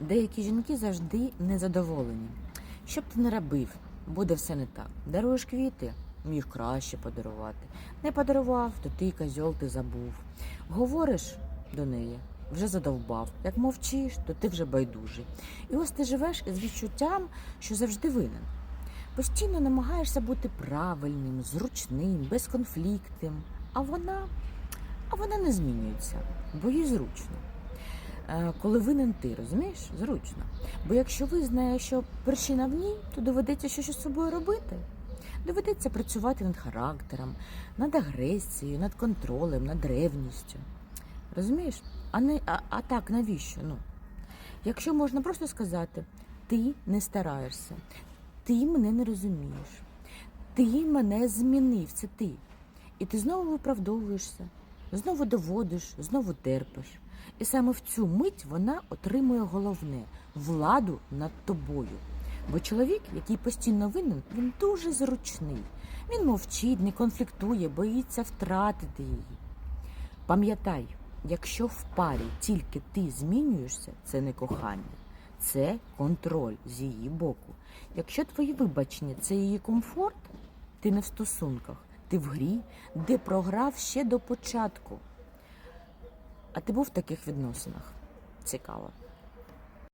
Деякі жінки завжди незадоволені. Що б ти не робив, буде все не так. Даруєш квіти, міг краще подарувати. Не подарував, то ти козьол, ти забув. Говориш до неї, вже задовбав. Як мовчиш, то ти вже байдужий. І ось ти живеш із відчуттям, що завжди винен. Постійно намагаєшся бути правильним, зручним, безконфліктним. А вона, а вона не змінюється, бо їй зручно. Е, Коли винен ти, розумієш? Зручно. Бо якщо визнає, що причина в ній, то доведеться щось із собою робити. Доведеться працювати над характером, над агресією, над контролем, над ревністю. Розумієш? А, не, а, а так, навіщо? Ну, якщо можна просто сказати, ти не стараєшся, ти мене не розумієш, ти мене змінив, це ти. І ти знову виправдовуєшся, знову доводиш, знову терпиш. І саме в цю мить вона отримує головне владу над тобою. Бо чоловік, який постійно винен, він дуже зручний. Він мовчить, не конфліктує, боїться втратити її. Пам'ятай, якщо в парі тільки ти змінюєшся, це не кохання, це контроль з її боку. Якщо твої вибачення це її комфорт, ти не в стосунках, ти в грі, де програв ще до початку. А ти був в таких відносинах? Цікаво.